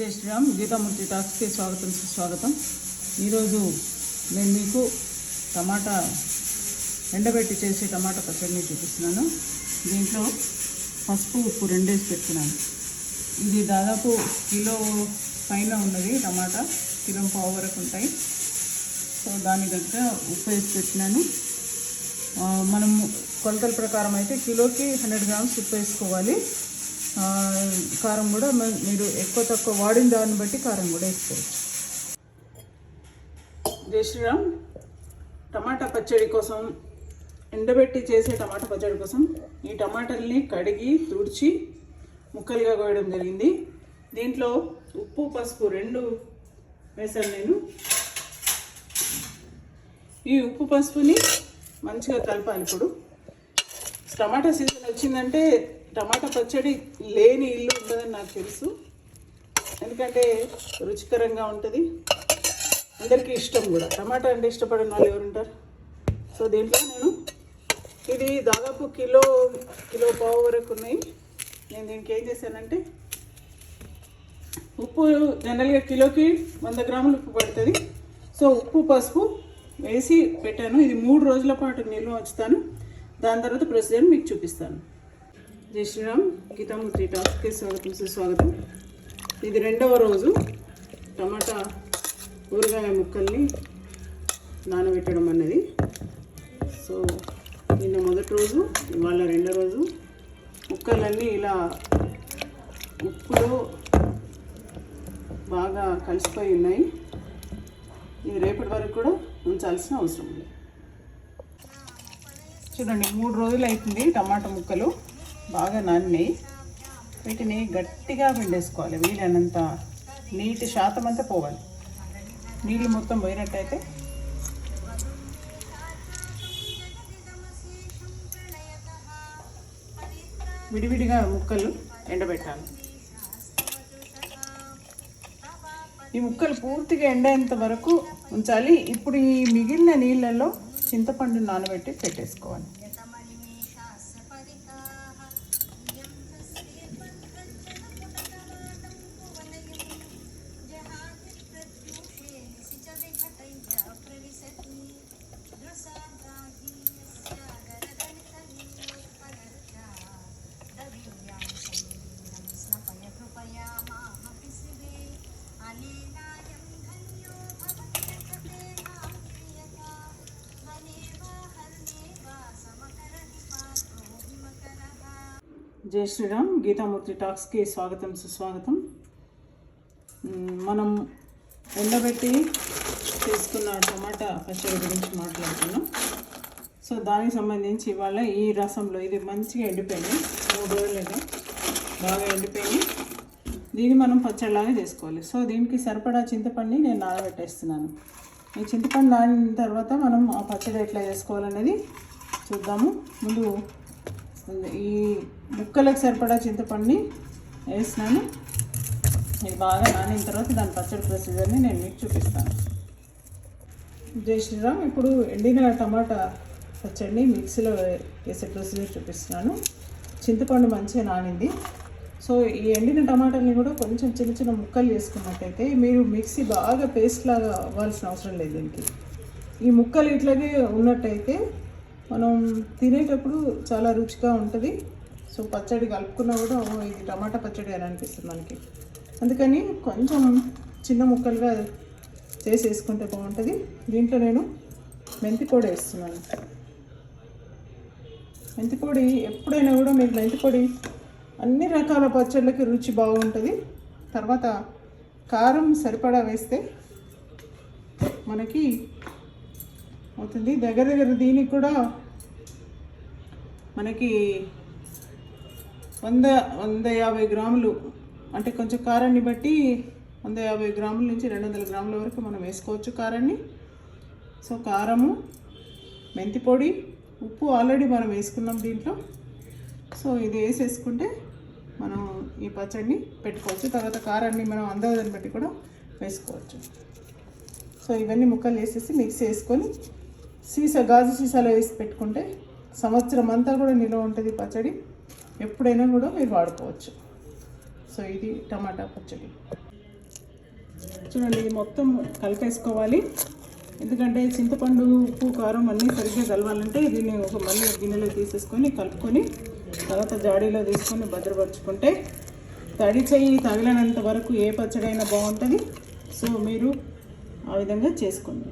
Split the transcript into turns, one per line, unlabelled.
జై శ్రీరామ్ గీతామూర్తి టాక్స్కి స్వాగతం సుస్వాగతం. ఈరోజు నేను మీకు టమాటా ఎండబెట్టి చేసే టమాటా పచ్చడిని చూపిస్తున్నాను. దీంట్లో పసుపు ఉప్పు రెండేసి పెట్టుకున్నాను. ఇది దాదాపు కిలో పైన ఉన్నది టమాటా. కిలో పావు వరకు ఉంటాయి. సో దాని దగ్గర ఉప్పు వేసి పెట్టినాను. మనము మనం కొలతల ప్రకారం అయితే కిలోకి హండ్రెడ్ గ్రామ్స్ ఉప్పు వేసుకోవాలి. కారం కూడా మీరు ఎక్కువ తక్కువ వాడిన దాన్ని బట్టి కారం కూడా వేసుకోవచ్చు. జై శ్రీరామ్. టమాటా పచ్చడి కోసం ఎండబెట్టి చేసే టమాటా పచ్చడి కోసం ఈ టమాటాలని కడిగి తుడిచి ముక్కలుగా కోయడం జరిగింది. దీంట్లో ఉప్పు పసుపు రెండు వేసాను నేను. ఈ ఉప్పు పసుపుని మంచిగా కలపాలి ఇప్పుడు. టమాటా సీజన్ వచ్చిందంటే టమాటా పచ్చడి లేని ఇల్లు ఉండదని నాకు తెలుసు. ఎందుకంటే రుచికరంగా ఉంటుంది. అందరికీ ఇష్టం కూడా. టమాటా అంటే ఇష్టపడిన వాళ్ళు ఎవరుంటారు? సో దీంట్లో నేను ఇది దాదాపు కిలో కిలో పావు వరకు ఉన్నాయి. నేను దీనికి ఏం చేశానంటే ఉప్పు జనరల్గా కిలోకి వంద గ్రాములు ఉప్పు పడుతుంది. సో ఉప్పు పసుపు వేసి పెట్టాను. ఇది మూడు రోజుల పాటు నిల్వ ఉంచుతాను. దాని తర్వాత ప్రొసీజర్ మీకు చూపిస్తాను. జై శ్రీరామ్. గీతామూర్తి టాస్క్కి స్వాగతం సుస్వాగతం. ఇది రెండవ రోజు. టమాటా ఊరగాయ ముక్కల్ని నానబెట్టడం అన్నది. సో నిన్న మొదటి రోజు ఇవాళ రెండో రోజు. ముక్కలన్నీ ఇలా ఉప్పులో బాగా కలిసిపోయి ఉన్నాయి. ఇది రేపటి వరకు కూడా ఉంచాల్సిన అవసరం ఉంది చూడండి మూడు రోజులు అవుతుంది టమాటా ముక్కలు. బాగా నాన్ని. వీటిని గట్టిగా పిండేసుకోవాలి. వీలైనంత నీటి శాతం అంతా పోవాలి. నీళ్ళు మొత్తం పోయినట్టయితే విడివిడిగా ముక్కలు ఎండబెట్టాలి. ఈ ముక్కలు పూర్తిగా ఎండేంత వరకు ఉంచాలి. ఇప్పుడు ఈ మిగిలిన నీళ్ళల్లో చింతపండు నానబెట్టి పెట్టేసుకోవాలి. జై శ్రీరామ్ గీతామూర్తి టాక్స్కి స్వాగతం సుస్వాగతం. మనం ఎండబెట్టి చేసుకున్న టమాటా పచ్చడి గురించి మాట్లాడుతున్నాం సో దానికి సంబంధించి ఇవాళ ఈ రసంలో ఇది మంచిగా ఎండిపోయింది. మూడు రోజులుగా బాగా ఎండిపోయింది. దీన్ని మనం పచ్చడిలాగా చేసుకోవాలి. సో దీనికి సరిపడా చింతపండుని నేను నానబెట్టేస్తున్నాను. ఈ చింతపండు నానిన తర్వాత మనం ఆ పచ్చడి ఎట్లా చేసుకోవాలనేది చూద్దాము. ముందు ఈ ముక్కలకు సరిపడా చింతపండుని వేసినాను. ఇది బాగా నానిన తర్వాత దాని పచ్చడి ప్రొసీజర్ని నేను మీకు చూపిస్తాను. జై శ్రీరామ్. ఇప్పుడు ఎండిన టమాటా పచ్చడిని మిక్సీలో వేసే ప్రొసీజర్ చూపిస్తున్నాను. చింతపండు మంచిగా నానింది. సో ఈ ఎండిన టమాటాలని కూడా కొంచెం చిన్న చిన్న ముక్కలు చేసుకున్నట్టయితే మీరు మిక్సీ బాగా పేస్ట్ లాగా అవ్వాల్సిన అవసరం లేదు దీనికి. ఈ ముక్కలు ఇట్లాగే ఉన్నట్టయితే మనం తినేటప్పుడు చాలా రుచిగా ఉంటుంది. సో పచ్చడి కలుపుకున్నా కూడా ఇది టమాటా పచ్చడి అని అనిపిస్తుంది మనకి. అందుకని కొంచెం చిన్న ముక్కలుగా చేసి వేసుకుంటే బాగుంటుంది. దీంట్లో నేను మెంతి పొడి వేస్తున్నాను. మెంతి పొడి ఎప్పుడైనా కూడా మీకు మెంతి పొడి అన్ని రకాల పచ్చళ్ళకి రుచి బాగుంటుంది. తర్వాత కారం సరిపడా వేస్తే మనకి అవుతుంది. దగ్గర దగ్గర దీనికి కూడా మనకి వంద వంద యాభై గ్రాములు అంటే కొంచెం కారాన్ని బట్టి వంద యాభై గ్రాముల నుంచి రెండు వందల గ్రాముల వరకు మనం వేసుకోవచ్చు కారాన్ని. సో కారము మెంతి పొడి ఉప్పు ఆల్రెడీ మనం వేసుకున్నాం దీంట్లో. సో ఇది వేసేసుకుంటే మనం ఈ పచ్చడిని పెట్టుకోవచ్చు. తర్వాత కారాన్ని మనం అందదని బట్టి కూడా వేసుకోవచ్చు. సో ఇవన్నీ ముక్కలు వేసేసి మిక్స్ చేసుకొని సీసా గాజు సీసాలో వేసి పెట్టుకుంటే సంవత్సరం అంతా కూడా నిల్వ ఉంటుంది పచ్చడి. ఎప్పుడైనా కూడా మీరు వాడుకోవచ్చు. సో ఇది టమాటా పచ్చడి. చూడండి ఇది మొత్తం కలిపేసుకోవాలి. ఎందుకంటే చింతపండు ఉప్పు కారం అన్నీ సరిగ్గా కలవాలంటే దీన్ని ఒక మళ్ళీ గిన్నెలో తీసేసుకొని కలుపుకొని తర్వాత జాడీలో తీసుకొని భద్రపరుచుకుంటే తడి చెయ్యి తగిలినంత వరకు ఏ పచ్చడైనా బాగుంటుంది. సో మీరు ఆ విధంగా చేసుకోండి.